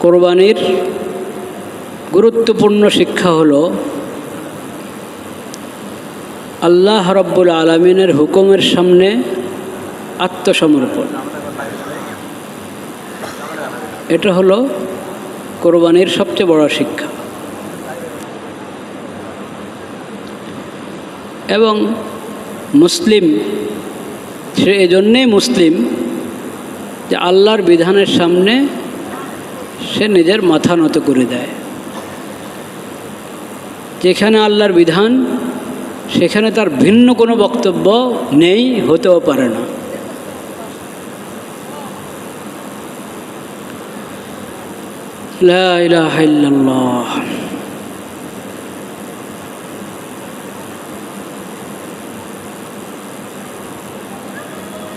কোরবানির গুরুত্বপূর্ণ শিক্ষা হল, আল্লাহ রব্বুল আলমিনের হুকুমের সামনে আত্মসমর্পণ। এটা হলো কোরবানির সবচেয়ে বড় শিক্ষা। এবং মুসলিম, সে এজন্যেই মুসলিম যে আল্লাহর বিধানের সামনে সে নিজের মাথা নত করে দেয়। যেখানে আল্লাহর বিধান, সেখানে তার ভিন্ন কোনো বক্তব্য নেই, হতেও পারে না।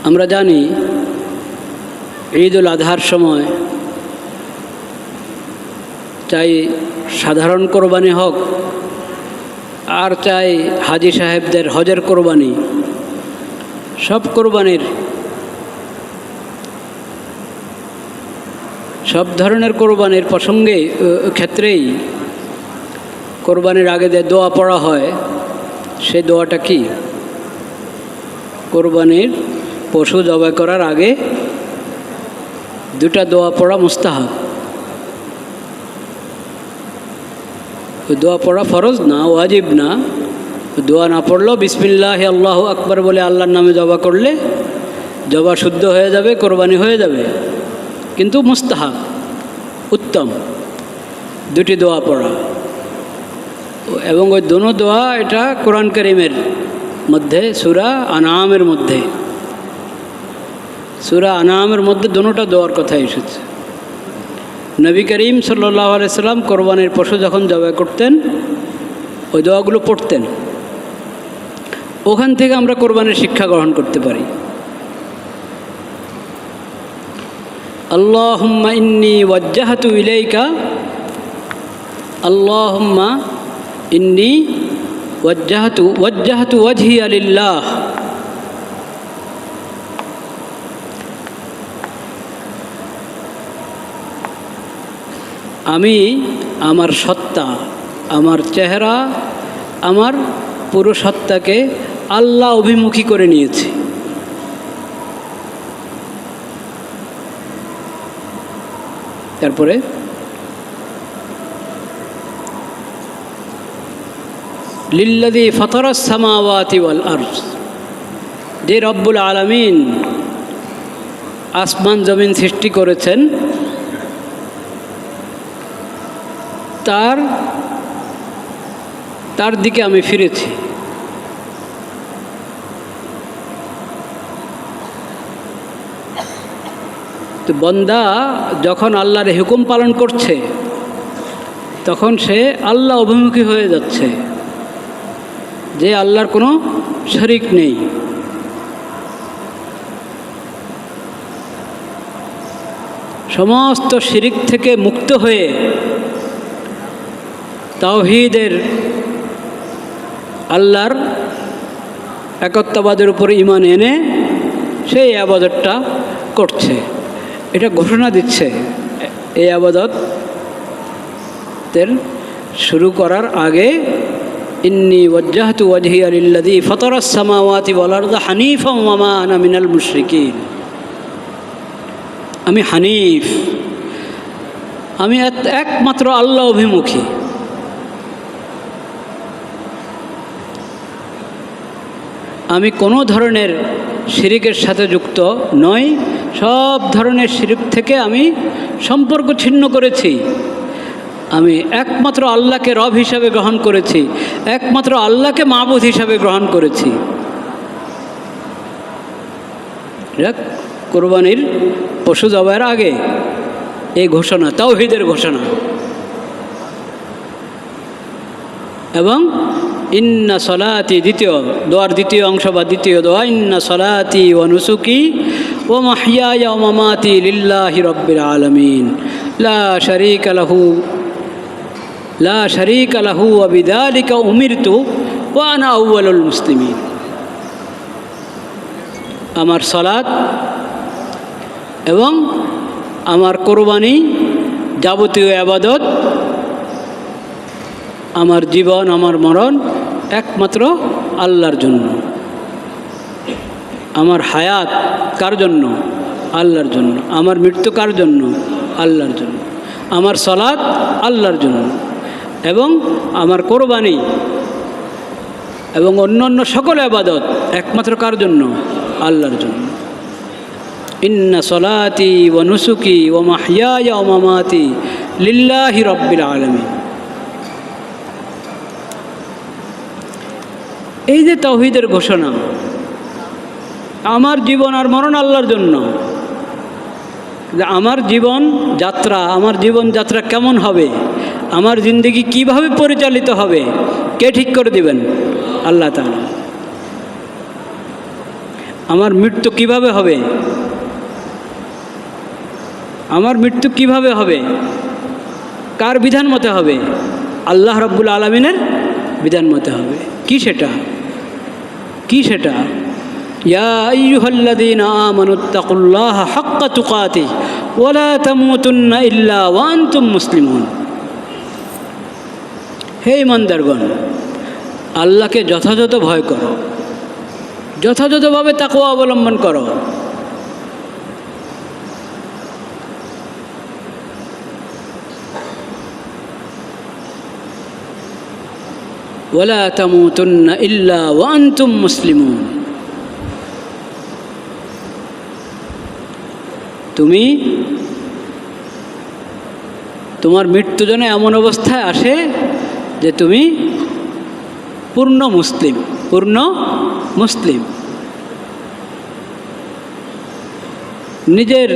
আমরা জানি ঈদ উল আজহার সময় চাই সাধারণ কোরবানি হোক, আর চাই হাজি সাহেবদের হজের কোরবানি। সব কোরবানির, সব ধরনের কোরবানির প্রসঙ্গে ক্ষেত্রেই কোরবানির আগে যে দোয়া পড়া হয়, সে দোয়াটা কি? কোরবানির পশু জবাই করার আগে দুটা দোয়া পড়া মুস্তাহাব। ওই দোয়া পড়া ফরজ না, ওয়াজিব না। দোয়া না পড়লেও বিসমিল্লাহ, আল্লাহ আকবর বলে আল্লাহর নামে জবা করলে জবা শুদ্ধ হয়ে যাবে, কোরবানি হয়ে যাবে। কিন্তু মুস্তাহাব, উত্তম। দুটি দোয়া পড়া। এবং ওই দোনো দোয়া এটা কোরআন করিমের মধ্যে, সুরা আনামের মধ্যে। সুরা আনামের মধ্যে দোনোটা দোয়ার কথা এসেছে। নবী করিম সাল্লাহ আলাইসাল্লাম কোরবানির পশু যখন জবাই করতেন, ওই দোয়াগুলো পড়তেন। ওখান থেকে আমরা কোরবানির শিক্ষা গ্রহণ করতে পারি। আল্লাহুম্মা ইন্নি ওয়াজ্জাহাতু ইলাইকা, আল্লাহুম্মা ইন্নি ওয়াজ্জাহাতু ওয়াজ্জাহাতু ওয়াজহি লিল্লাহ। আমি আমার সত্তা, আমার চেহারা, আমার পুরো সত্তাকে আল্লাহ অভিমুখী করে নিয়েছি। তারপরে? লিল্লাদি ফতরস সামাওয়াতি ওয়াল আরজ যে রব্বুল আলামিন আসমান জমিন সৃষ্টি করেছেন তার তার দিকে আমি ফিরেছি। তো বন্দা যখন আল্লাহর হুকুম পালন করছে, তখন সে আল্লাহ অভিমুখী হয়ে যাচ্ছে, যে আল্লাহর কোনো শরিক নেই। সমস্ত শিরিক থেকে মুক্ত হয়ে তাওহিদের আল্লাহর একত্ববাদের উপর ইমান এনে সেই আবাদতটা করছে। এটা ঘোষণা দিচ্ছে এই আবাদতের শুরু করার আগে, ইন্নি ওয়াজ্জাহতু ওয়াজহি আলিল্লাদি ফতরাস সামাওয়াতি ওয়াল আরদ হানিফা মামা আনা মিনাল মুশরিকিন। আমি হানিফ। আমি এক- একমাত্র আল্লাহ অভিমুখী। আমি কোনো ধরনের শিরিকের সাথে যুক্ত নই। সব ধরনের শিরিক থেকে আমি সম্পর্ক ছিন্ন করেছি। আমি একমাত্র আল্লাহকে রব হিসাবে গ্রহণ করেছি। একমাত্র আল্লাহকে মাবুদ হিসাবে গ্রহণ করেছি। কোরবানির পশু জবাইয়ের আগে এই ঘোষণা, তাওহিদের ঘোষণা। এবং ইন্না সলাতি দ্বিতীয় দোয়ার দ্বিতীয় অংশ বা দ্বিতীয় দোয়া, ইন্না সলাতি ও নুসুকি ও মাহিয়া ও মামাতি লিল্লাহি রব্বিল আলমিন। লা শরিক লাহু, লা শরিক লাহু অবিদালিকা উমিরতু আনা আউ্বালুল মুসলিমিন। আমার সলাৎ এবং আমার কোরবানি যাবতীয় আবাদত আমার জীবন, আমার মরণ একমাত্র আল্লাহর জন্য। আমার হায়াত কার জন্য? আল্লাহর জন্য। আমার মৃত্যু কার জন্য? আল্লাহর জন্য। আমার সলাৎ আল্লাহর জন্য। এবং আমার কোরবানি এবং অন্য অন্য সকল আবাদত একমাত্র কার জন্য? আল্লাহর জন্য। ইন্না সলাতি ও নুসুকি ও মাহিয়া ও মামাতি লিল্লাহি রব্বিল আলমী এই যে তৌহিদের ঘোষণা, আমার জীবন আর মরণ আল্লাহর জন্য আমার জীবন যাত্রা, আমার জীবন যাত্রা কেমন হবে, আমার জিন্দগি কীভাবে পরিচালিত হবে, কে ঠিক করে দিবেন? আল্লাহ তাআলা। আমার মৃত্যু কীভাবে হবে? আমার মৃত্যু কীভাবে হবে? কার বিধান মতে হবে? আল্লাহ রব্বুল আলমিনের বিধান মতে হবে। কি সেটা? কি সেটা? হে ইমানদারগণ আল্লাহকে যথাযথ ভয় করো। যথাযথভাবে তাকওয়া অবলম্বন করো। ওয়ালা তামুতুন্না ইল্লা ওয়া আনতুম মুসলিমুন। তুমি তোমার মৃত্যু যেন এমন অবস্থায় আসে যে তুমি পূর্ণ মুসলিম পূর্ণ মুসলিম। নিজের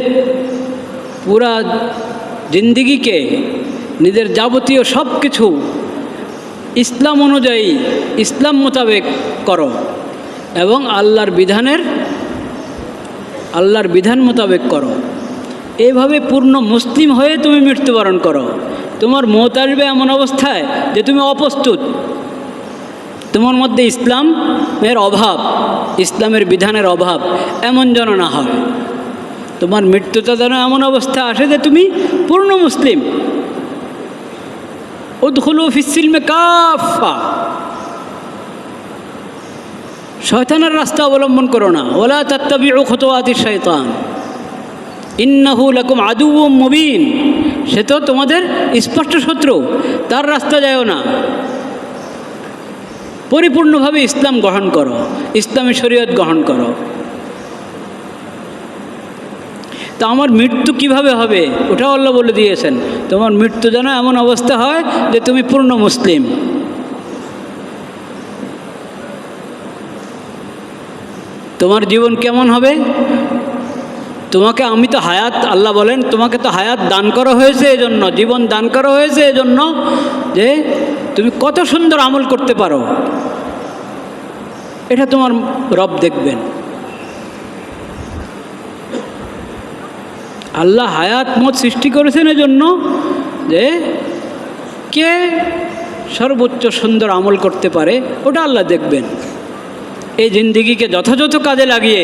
পুরা জিন্দিগিকে, নিজের যাবতীয় সব কিছু ইসলাম অনুযায়ী ইসলাম মোতাবেক করো এবং আল্লাহর বিধানের, আল্লাহর বিধান মোতাবেক করো। এইভাবে পূর্ণ মুসলিম হয়ে তুমি মৃত্যুবরণ করো। তোমার মত আসবে এমন অবস্থায় যে তুমি অপ্রস্তুত। তোমার মধ্যে ইসলামের অভাব, ইসলামের বিধানের অভাব এমন যেন না হয়। তোমার মৃত্যুটা যেন এমন অবস্থা আসে যে তুমি পূর্ণ মুসলিম। উদ্খুলু ফিসিলমে কাফা শয়তানের রাস্তা অবলম্বন করো না। ওলা তাত্তাবি ও খতোয়াতি শয়তান ইন্নাহু লাকুম আদু মুবিন। সে তো তোমাদের স্পষ্ট শত্রু। তার রাস্তা যায়ও না। পরিপূর্ণভাবে ইসলাম গ্রহণ করো। ইসলামী শরীয়ত গ্রহণ করো। তা আমার মৃত্যু কীভাবে হবে? ওটাও আল্লাহ বলে দিয়েছেন। তোমার মৃত্যু যেন এমন অবস্থা হয় যে তুমি পূর্ণ মুসলিম। তোমার জীবন কেমন হবে? তোমাকে আমি তো হায়াত, আল্লাহ বলেন, তোমাকে তো হায়াত দান করা হয়েছে এজন্য, জীবন দান করা হয়েছে এজন্য যে তুমি কত সুন্দর আমল করতে পারো। এটা তোমার রব দেখবেন। আল্লাহ হায়াত মত সৃষ্টি করেছেন এজন্য যে কে সর্বোচ্চ সুন্দর আমল করতে পারে, ওটা আল্লাহ দেখবেন। এই জিন্দিগিকে যথাযথ কাজে লাগিয়ে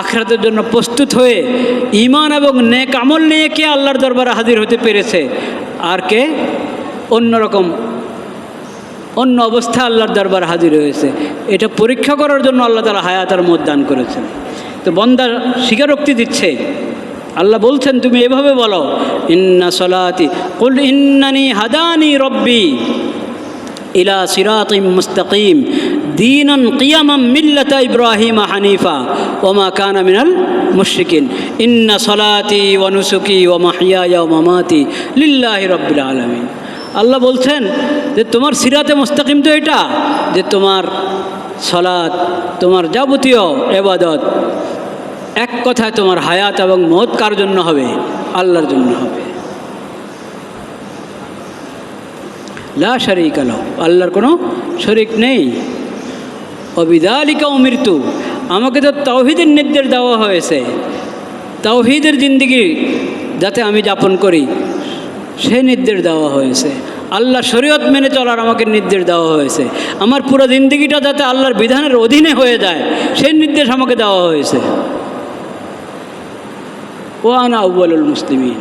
আখরাতের জন্য প্রস্তুত হয়ে ইমান এবং নেক আমল নিয়ে কে আল্লাহর দরবারে হাজির হতে পেরেছে আর কে অন্যরকম অন্য অবস্থা আল্লাহর দরবারে হাজির হয়েছে। এটা পরীক্ষা করার জন্য আল্লাহ তালা হায়াতার মত দান করেছেন। তো বন্দা স্বীকারোক্তি দিচ্ছে আল্লাহ বলছেন, তুমি এভাবে বলো, ইন্না সলাতি, কুল ইন্নানি হাদানি রব্বি ইলা সিরাতিম মুস্তাকিম, দীনান কিয়ামাম মিল্লাতা ইব্রাহিম হানিফা ওমা কানা মিনাল মুশরিকিন, ইন্না সলাতি ওয়া নুসুকি ওয়া মাহিয়ায়া ওয়া মামাতি লিল্লাহি রাব্বিল আলামিন। আল্লাহ বলছেন যে, তোমার সিরাতে মুস্তাকিম তো এটা, যে তোমার সলাৎ, তোমার যাবতীয় এবাদত এক কথায় তোমার হায়াত এবং মত কার জন্য হবে? আল্লাহর জন্য হবে। লা শরিক আলহ আল্লাহর কোনো শরিক নেই। অবিদালিকা মৃত্যু আমাকে তো তৌহিদের নির্দেশ দেওয়া হয়েছে। তৌহিদের জিন্দিগি যাতে আমি যাপন করি, সে নির্দেশ দেওয়া হয়েছে। আল্লাহ শরীয়ত মেনে চলার আমাকে নির্দেশ দেওয়া হয়েছে। আমার পুরো জিন্দিগিটা যাতে আল্লাহর বিধানের অধীনে হয়ে যায় সেই নির্দেশ আমাকে দেওয়া হয়েছে। ওয়ানা আউ্বালুল মুসলিমিন।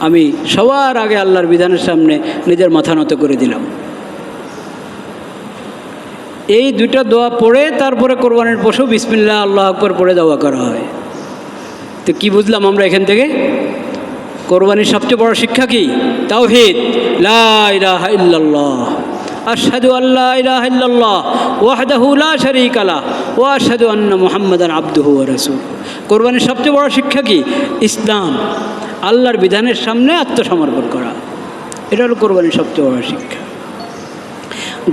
আমি সবার আগে আল্লাহর বিধানের সামনে নিজের মাথা নত করে দিলাম। এই দুইটা দোয়া পড়ে তারপরে কোরবানির পশু বিসমিল্লাহ, আল্লাহ আকবর পড়ে দেওয়া করা হয়। তো কি বুঝলাম আমরা এখান থেকে? কোরবানির সবচেয়ে বড় শিক্ষা কি? তাওহিদ। লা ইলাহা ইল্লাল্লাহ। আশহাদু আল্লা ইলাহা ইল্লাল্লাহ ওয়াহদাহু লা শারীকা লা ওয়া আশহাদু আন্না মুহাম্মাদান আবদুহু ওয়া রাসূল কোরবানির সবচেয়ে বড় শিক্ষা কি? ইসলাম। আল্লাহর বিধানের সামনে আত্মসমর্পণ করা। এটা হলো কোরবানির সবচেয়ে বড় শিক্ষা।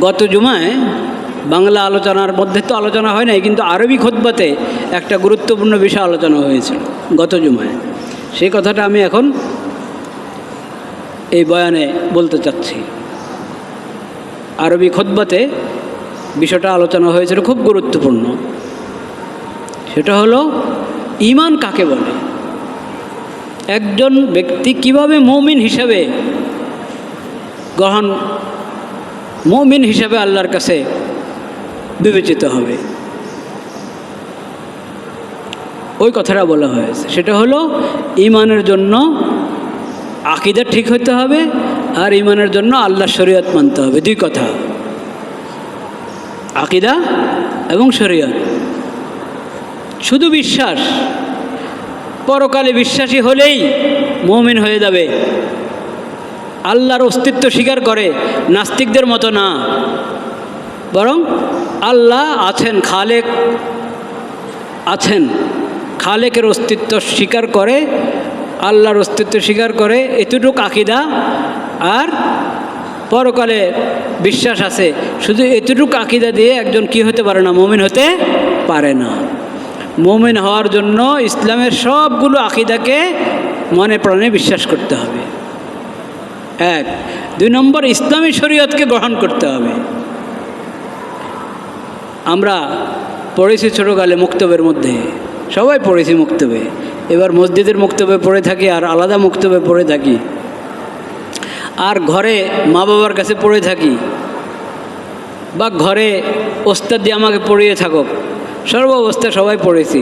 গত জুমায় বাংলা আলোচনার মধ্যে তো আলোচনা হয় নাই, কিন্তু আরবি খোদবাতে একটা গুরুত্বপূর্ণ বিষয় আলোচনা হয়েছিল গত জুমায়। সেই কথাটা আমি এখন এই বয়ানে বলতে চাচ্ছি। আরবি খোদবাতে বিষয়টা আলোচনা হয়েছিল, খুব গুরুত্বপূর্ণ। সেটা হলো, ইমান কাকে বলে? একজন ব্যক্তি কীভাবে মৌমিন হিসাবে গ্রহণ, মৌমিন হিসাবে আল্লাহর কাছে বিবেচিত হবে? ওই কথাটা বলা হয়েছে। সেটা হলো, ইমানের জন্য আকিদা ঠিক হতে হবে আর ইমানের জন্য আল্লাহ শরীয়ত মানতে হবে, দুই কথা। আকিদা এবং শরীয়ত। শুধু বিশ্বাস, পরকালে বিশ্বাসী হলেই মৌমিন হয়ে যাবে। আল্লাহর অস্তিত্ব স্বীকার করে, নাস্তিকদের মতো না। বরং আল্লাহ আছেন, খালেক আছেন। খালেকের অস্তিত্ব স্বীকার করে আল্লাহর অস্তিত্ব স্বীকার করে, এতটুক আকিদা আর পরকালে বিশ্বাস আছে। শুধু এতটুকু আকিদা দিয়ে একজন কি হতে পারে না, মমিন হতে পারে না। মমিন হওয়ার জন্য ইসলামের সবগুলো আকিদাকে মনে প্রাণে বিশ্বাস করতে হবে। এক। দুই নম্বর, ইসলামী শরীয়তকে গ্রহণ করতে হবে। আমরা পড়েছি ছোটোকালে মুক্তবের মধ্যে। সবাই পড়েছি মুক্তবে। এবার মসজিদের মুক্তবে পড়ে থাকি আর আলাদা মুক্তবে পড়ে থাকি। আর ঘরে মা বাবার কাছে পড়ে থাকি। বা ঘরে ওস্তাদ দিয়ে আমাকে পড়িয়ে থাকুক। সর্ব অবস্থায় সবাই পড়েছি।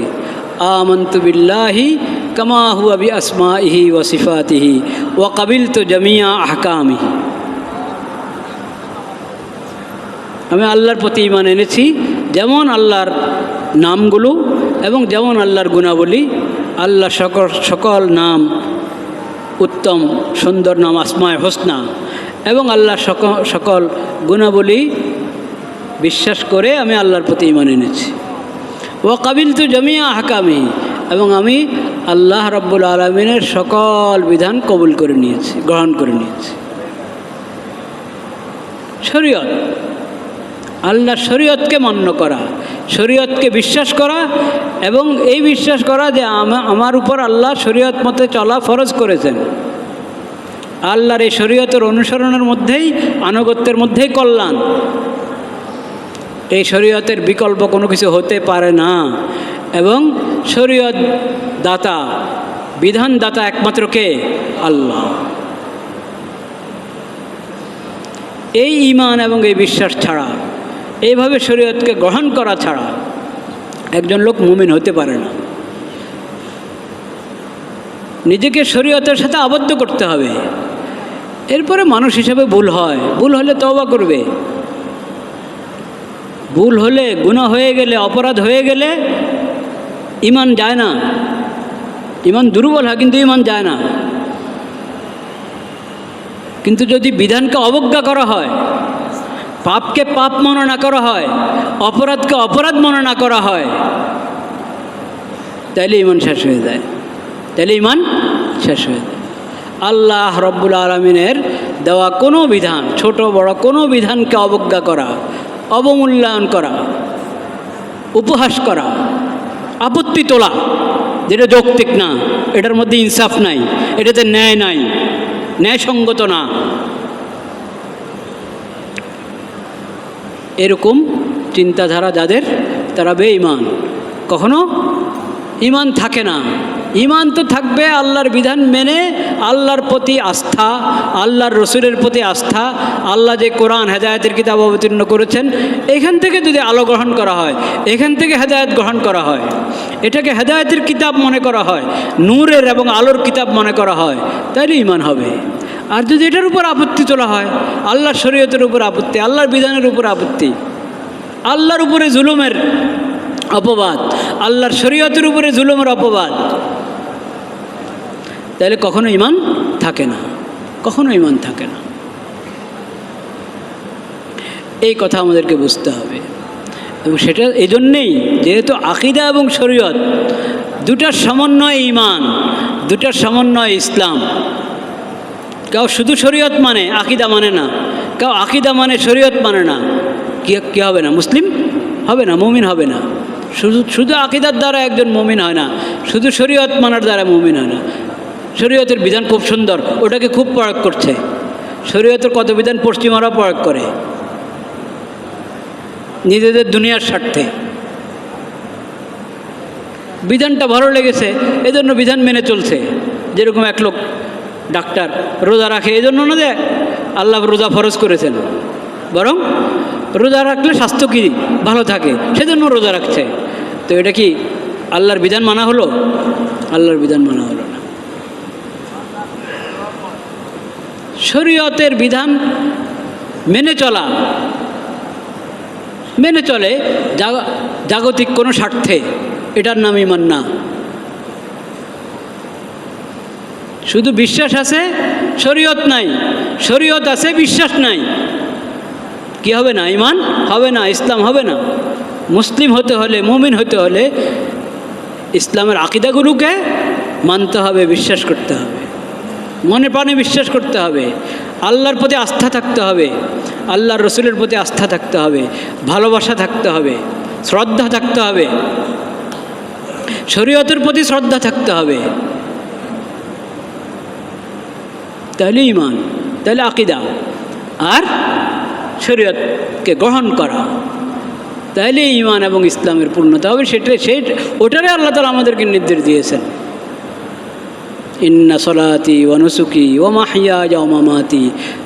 আমন্তু বিল্লাহি কামা হুয়া বি আসমা ইহি ও সিফাতিহি ও কাবিল তো জমিয়া আহকামিহি আমি আল্লাহর প্রতি ইমান এনেছি। যেমন আল্লাহর নামগুলো এবং যেমন আল্লাহর গুণাবলী আল্লাহ সকল সকল নাম উত্তম, সুন্দর নাম আসমায় হোসনা। এবং আল্লাহ সকল গুণাবলী বিশ্বাস করে আমি আল্লাহর প্রতি ইমান এনেছি। ও কাবিল তো জমিয়া হাকামি এবং আমি আল্লাহ রব্বুল আলমিনের সকল বিধান কবুল করে নিয়েছি, গ্রহণ করে নিয়েছি। শরীয়ত। আল্লাহ শরীয়তকে মান্য করা। শরীয়তকে বিশ্বাস করা এবং এই বিশ্বাস করা যে আমার উপর আল্লাহ শরীয়ত মতে চলা ফরজ করেছেন। আল্লাহর এই শরীয়তের অনুসরণের মধ্যেই, আনুগত্যের মধ্যেই কল্যাণ। এই শরীয়তের বিকল্প কোনো কিছু হতে পারে না। এবং শরীয়ত দাতা বিধান দাতা একমাত্র কে? আল্লাহ। এই ইমান এবং এই বিশ্বাস ছাড়া এইভাবে শরীয়তকে গ্রহণ করা ছাড়া একজন লোক মুমিন হতে পারে না। নিজেকে শরীয়তের সাথে আবদ্ধ করতে হবে। এরপরে মানুষ হিসাবে ভুল হয়। ভুল হলে তওবা করবে। ভুল হলে গুণা হয়ে গেলে, অপরাধ হয়ে গেলে ইমান যায় না। ইমান দুর্বল হয়, কিন্তু ইমান যায় না। কিন্তু যদি বিধানকে অবজ্ঞা করা হয় পাপকে পাপ মনে করা হয়, অপরাধকে অপরাধ মনে না করা হয়। তাইলে ইমান শেষ হয়ে যায়। তাইলে ইমান শেষ হয়ে যায়। আল্লাহ রব্বুল আলমিনের দেওয়া কোনো বিধান, ছোট বড় কোনো বিধানকে অবজ্ঞা করা, অবমূল্যায়ন করা, উপহাস করা, আপত্তি তোলা, যেটা যৌক্তিক না, এটার মধ্যে ইনসাফ নাই, এটাতে ন্যায় নাই, ন্যায়সঙ্গত না। এরকম চিন্তাধারা যাদের, তারা বেঈমান। কখনো? ইমান থাকে না। ইমান তো থাকবে আল্লাহর বিধান মেনে, আল্লাহর প্রতি আস্থা, আল্লাহর রসুলের প্রতি আস্থা, আল্লাহ যে কোরআন হেদায়তের কিতাব অবতীর্ণ করেছেন, এখান থেকে যদি আলো গ্রহণ করা হয়, এখান থেকে হেদায়ত গ্রহণ করা হয়, এটাকে হেদায়তের কিতাব মনে করা হয়, নূরের এবং আলোর কিতাব মনে করা হয়, তাইলে ইমান হবে। আর যদি এটার উপর আপত্তি তোলা হয়, আল্লাহর শরীয়তের উপর আপত্তি, আল্লাহর বিধানের উপর আপত্তি, আল্লাহর উপরে জুলুমের অপবাদ, আল্লাহর শরীয়তের উপরে জুলুমের অপবাদ, তাহলে কখনো ইমান থাকে না, কখনো ইমান থাকে না। এই কথা আমাদেরকে বুঝতে হবে। এবং সেটা এই জন্যেই যেহেতু আকিদা এবং শরীয়ত দুটার সমন্বয় ইমান দুটার সমন্বয় ইসলাম কেউ শুধু শরীয়ত মানে আকিদা মানে না। কেউ আকিদা মানে শরীয়ত মানে না। কি, কী হবে না? মুসলিম হবে না? মুমিন হবে না। শুধু শুধু আকিদার দ্বারা একজন মুমিন হয় না। শুধু শরীয়ত মানার দ্বারা মুমিন হয় না। শরীয়তের বিধান খুব সুন্দর। ওটাকে খুব প্রয়োগ করছে। শরীয়তের কত বিধান পশ্চিমারা প্রয়োগ করে। নিজেদের দুনিয়ার স্বার্থে। বিধানটা ভালো লেগেছে, এজন্য বিধান মেনে চলছে। যেরকম এক লোক ডাক্তার রোজা রাখে, এই জন্য না যে আল্লাহ রোজা ফরজ করেছেন। বরং রোজা রাখলে স্বাস্থ্য কি ভালো থাকে, সেজন্য রোজা রাখছে। তো এটা কি আল্লাহর বিধান মানা হলো? আল্লাহর বিধান মানা হলো না। শরীয়তের বিধান মেনে চলা। মেনে চলে জাগ- জাগতিক কোনো স্বার্থে, এটার নাম ইমান না শুধু বিশ্বাস আছে, শরীয়ত নাই। শরীয়ত আছে, বিশ্বাস নাই। কি হবে না? ইমান হবে না? ইসলাম হবে না? মুসলিম হতে হলে, মুমিন হতে হলে ইসলামের আকিদাগুলোকে মানতে হবে, বিশ্বাস করতে হবে। মনে প্রাণে বিশ্বাস করতে হবে। আল্লাহর প্রতি আস্থা থাকতে হবে। আল্লাহর রসুলের প্রতি আস্থা থাকতে হবে। ভালোবাসা থাকতে হবে। শ্রদ্ধা থাকতে হবে। শরীয়তের প্রতি শ্রদ্ধা থাকতে হবে। তাহলে ইমান তাহলে আকিদা। আর শরীয়তকে গ্রহণ করা। তাহলে ইমান এবং ইসলামের পূর্ণতা হবে সেটা সেই ওটারে আল্লাহ তালা আমাদেরকে নির্দেশ দিয়েছেন। ইন্না সলাতি ওয়ানুসুকি ও মাহিয়া ওমামাতি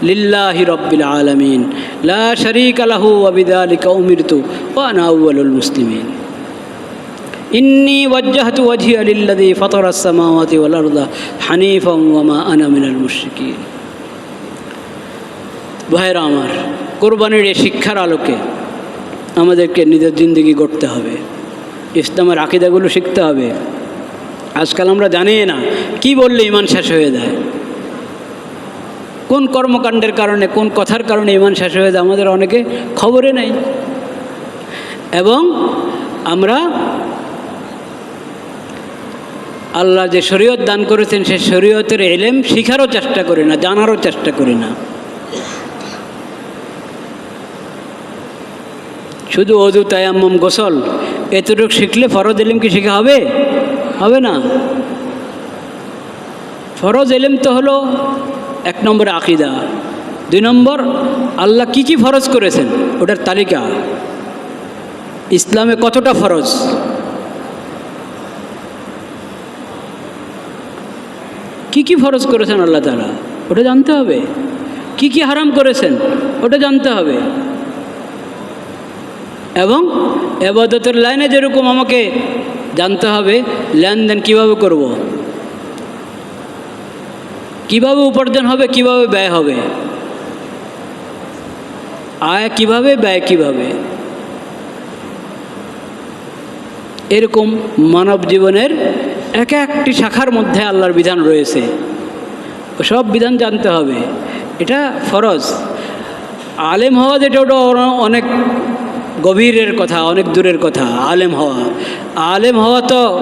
লিল্লাহি রব্বিল আলমিন। লা শরিক আলাহু আবিদালিকা উমিরতু ওয়ানা আউয়ালুল মুসলিমিন। ইন্নি ওয়াজ্জাহতু ওয়াজহিয়া লিল্লাযী ফাতারা আস-সামাওয়াতি ওয়াল আরদা হানিফাম ওয়া মা আনা মিনাল মুশরিকিন। ভাইরা আমার, কোরবানির এই শিক্ষার আলোকে আমাদেরকে নিজের জিন্দগি গড়তে হবে। ইসলামের আকিদাগুলো শিখতে হবে। আজকাল আমরা জানি না, কি বললে ইমান শেষ হয়ে যায়? কোন কর্মকাণ্ডের কারণে, কোন কথার কারণে ইমান শেষ হয়ে যায় আমাদের অনেকে খবরে নেই। এবং আমরা আল্লাহ যে শরীয়ত দান করেছেন, সে শরীয়তের এলেম শিখারও চেষ্টা করি না, জানারও চেষ্টা করি না। শুধু অজু তায়াম্মম, গোসল, এতটুকু শিখলে ফরজ এলিম কি শেখা হবে? হবে না। ফরজ এলিম তো হলো এক নম্বরে আকিদা, দুই নম্বর আল্লাহ কি কি ফরজ করেছেন, ওটার তালিকা। ইসলামে কতটা ফরজ? কি কি ফরজ করেছেন আল্লাহ তালা ওটা জানতে হবে। কি কি হারাম করেছেন? ওটা জানতে হবে। এবং এবাদতের লাইনে যেরকম আমাকে জানতে হবে, লেনদেন কীভাবে করব। কীভাবে উপার্জন হবে, কীভাবে ব্যয় হবে? আয় কীভাবে, ব্যয় কীভাবে? এরকম মানব জীবনের এক একটি শাখার মধ্যে আল্লাহর বিধান রয়েছে। সব বিধান জানতে হবে। এটা ফরজ। আলেম হওয়া যেটা, ওটা অনেক গভীরের কথা, অনেক দূরের কথা, আলেম হওয়া। আলেম হওয়া তো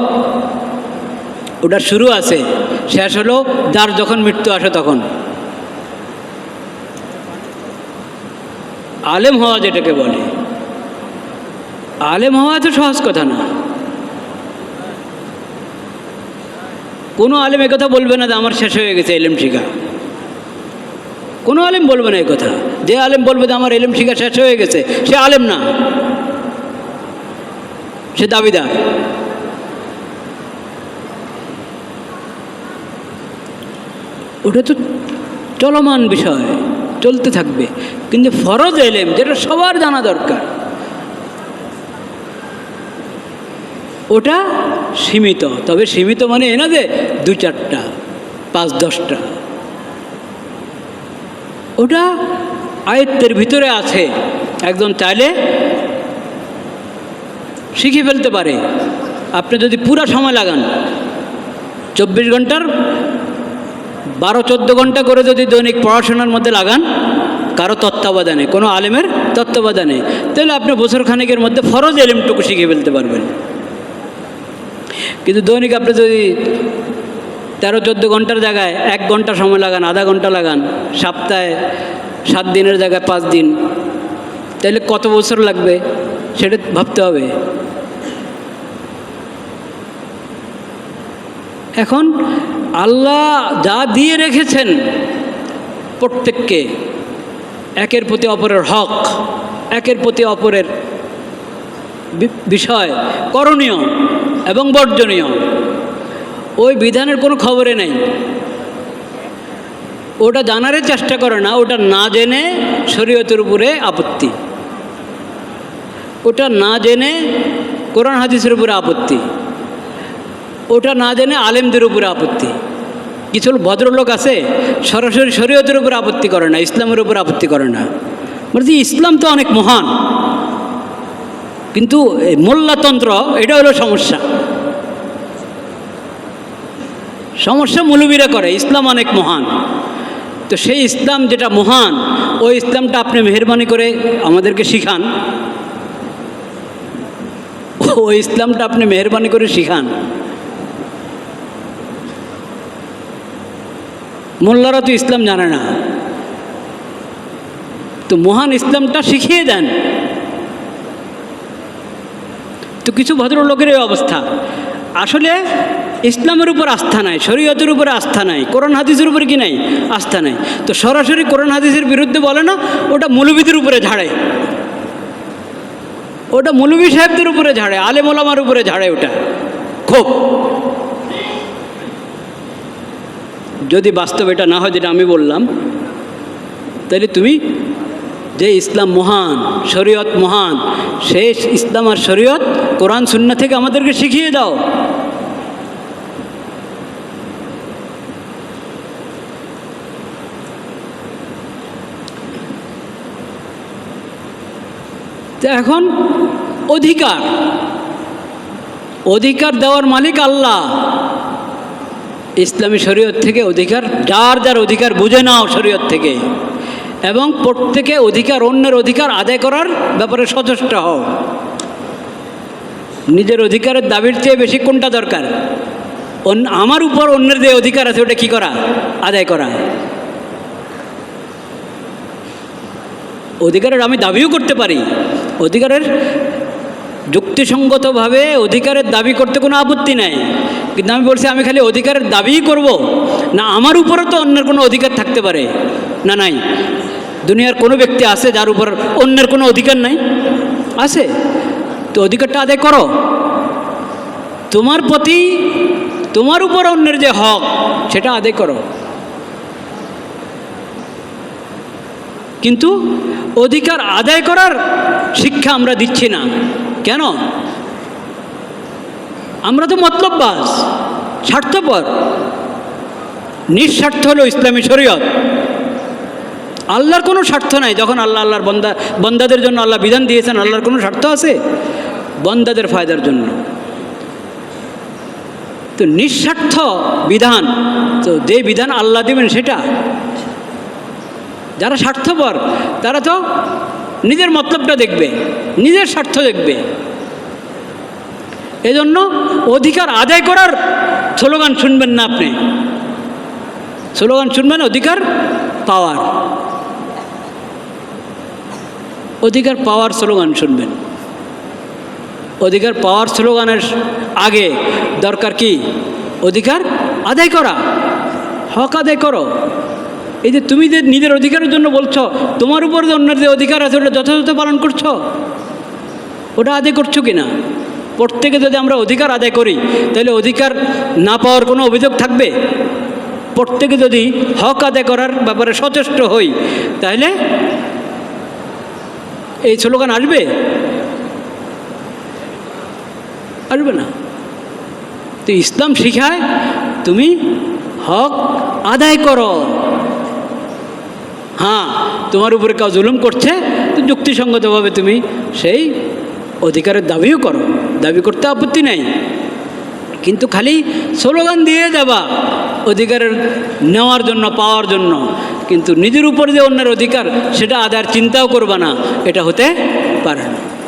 ওটা শুরু আছে, শেষ হলো যার যখন মৃত্যু আসে তখন। আলেম হওয়া যেটাকে বলে। আলেম হওয়া তো সহজ কথা না। কোনো আলেম কথা বলবে না যে আমার শেষ হয়ে গেছে এলেম শিখা। কোনো আলেম বলবে না কথা। যে আলেম বলবে যে আমার এলেম শিখা শেষ হয়ে গেছে, সে আলেম না। সে দাবিদার। ওটা তো চলমান বিষয়, চলতে থাকবে। কিন্তু ফরজ এলেম, যেটা সবার জানা দরকার। ওটা সীমিত। তবে সীমিত মানে এ না যে দু চারটা, পাঁচ দশটা। ওটা আয়ত্তের ভিতরে আছে। একজন চাইলে শিখে ফেলতে পারে। আপনি যদি পুরা সময় লাগান, চব্বিশ ঘণ্টার বারো, চোদ্দ ঘণ্টা করে যদি দৈনিক পড়াশোনার মধ্যে লাগান, কারও তত্ত্বাবধানে, কোনো আলেমের তত্ত্বাবধানে, তাহলে আপনি বছর খানেকের মধ্যে ফরজ এলিমটুকু শিখে ফেলতে পারবেন। কিন্তু দৈনিক আপনি যদি তেরো, চোদ্দ ঘণ্টার জায়গায় এক ঘণ্টা সময় লাগান, আধা ঘণ্টা লাগান, সপ্তাহে সাত দিনের জায়গায় পাঁচ দিন, তাহলে কত বছর লাগবে? সেটা ভাবতে হবে। এখন আল্লাহ যা দিয়ে রেখেছেন প্রত্যেককে, একের প্রতি অপরের হক, একের প্রতি অপরের বিষয়, করণীয় এবং বর্জনীয়। ওই বিধানের কোনো খবরে নেই। ওটা জানারই চেষ্টা করে না, ওটা না জেনে শরীয়তের উপরে আপত্তি। ওটা না জেনে কোরআন হাদিসের উপরে আপত্তি। ওটা না জেনে আলেমদের উপরে আপত্তি। কিছু ভদ্রলোক আছে, সরাসরি শরীয়তের উপরে আপত্তি করে না, ইসলামের উপরে আপত্তি করে না। বলছি, ইসলাম তো অনেক মহান। কিন্তু মোল্লাতন্ত্র, এটা হলো সমস্যা। সমস্যা মৌলবীরা করে, ইসলাম অনেক মহান। তো সেই ইসলাম যেটা মহান, ওই ইসলামটা আপনি মেহরবানি করে আমাদেরকে শিখান। ওই ইসলামটা আপনি মেহরবানি করে শিখান। মোল্লারা তো ইসলাম জানে না। তো মহান ইসলামটা শিখিয়ে দেন। তো কিছু ভদ্রলোকের এই অবস্থা। আসলে ইসলামের উপর আস্থা নাই, শরীয়তের উপরে আস্থা নাই, কোরআন হাদিসের উপরে কি নাই? আস্থা নাই। তো সরাসরি কোরআন হাদিসের বিরুদ্ধে বলে না, ওটা মৌলবীদের উপরে ঝাড়ে। ওটা মৌলবী সাহেবদের উপরে ঝাড়ে, আলেম ওলামার উপরে ঝাড়ে ওটা। খুব। যদি বাস্তব এটা না হয়, যেটা আমি বললাম, তাহলে তুমি যে ইসলাম মহান, শরীয়ত মহান সেই ইসলাম আর শরীয়ত কোরআন সুন্না থেকে আমাদেরকে শিখিয়ে দাও। এখন অধিকার। অধিকার দেওয়ার মালিক আল্লাহ। ইসলামী শরীয়ত থেকে অধিকার, যার যার অধিকার বুঝে নাও শরীয়ত থেকে। এবং প্রত্যেকে অধিকার, অন্যের অধিকার আদায় করার ব্যাপারে সচেষ্ট হও। নিজের অধিকারের দাবির চেয়ে বেশি কোনটা দরকার? আমার উপর অন্যের যে অধিকার আছে, ওটা কী করা? আদায় করা। অধিকারের আমি দাবিও করতে পারি। অধিকারের যুক্তিসঙ্গতভাবে অধিকারের দাবি করতে কোনো আপত্তি নাই। কিন্তু আমি বলছি, আমি খালি অধিকারের দাবিই করব, না আমার উপরও তো অন্যের কোনো অধিকার থাকতে পারে। না নাই? দুনিয়ার কোনো ব্যক্তি আছে যার উপর অন্যের কোনো অধিকার নাই? আছে। তো অধিকারটা আদায় করো। তোমার প্রতি তোমার উপর অন্যের যে হক, সেটা আদায় করো। কিন্তু অধিকার আদায় করার শিক্ষা আমরা দিচ্ছি না। কেন? আমরা তো মতলববাজ, স্বার্থপর। নিঃস্বার্থ হলো ইসলামী শরীয়ত। আল্লাহর কোনো স্বার্থ নাই। যখন আল্লাহ আল্লাহর বন্দা, বন্দাদের জন্য আল্লাহ বিধান দিয়েছেন, আল্লাহর কোনো স্বার্থ আছে? বন্দাদের ফায়দার জন্য। তো নিঃস্বার্থ বিধান, তো যে বিধান আল্লাহ দেবেন সেটা। যারা স্বার্থপর, তারা তো নিজের মতলবটা দেখবে, নিজের স্বার্থ দেখবে। এজন্য অধিকার আদায় করার স্লোগান শুনবেন না আপনি। স্লোগান শুনবেন অধিকার, পাওয়ার। অধিকার পাওয়ার স্লোগান শুনবেন। অধিকার পাওয়ার স্লোগানের আগে দরকার কি? অধিকার আদায় করা। হক আদায় করো। এই যে তুমি যে নিজের অধিকারের জন্য বলছো, তোমার উপর যে অন্যের যে অধিকার আছে, ওটা যথাযথ পালন করছ? ওটা আদায় করছ কি না প্রত্যেকে যদি আমরা অধিকার আদায় করি, তাহলে অধিকার না পাওয়ার কোনো অভিযোগ থাকবে? প্রত্যেকে যদি হক আদায় করার ব্যাপারে সচেষ্ট হই, তাহলে এই স্লোগান আসবে? আসবে না। তো ইসলাম শিখায়, তুমি হক আদায় করো। হ্যাঁ তোমার উপরে কাউ জুলুম করছে, তো যুক্তিসঙ্গতভাবে তুমি সেই অধিকারের দাবিও করো। দাবি করতে আপত্তি নেই। কিন্তু খালি স্লোগান দিয়ে যাবা অধিকারের নেওয়ার জন্য, পাওয়ার জন্য। কিন্তু নিজের উপর যে অন্যের অধিকার, সেটা আদার চিন্তাও করবা না। এটা হতে পারে না।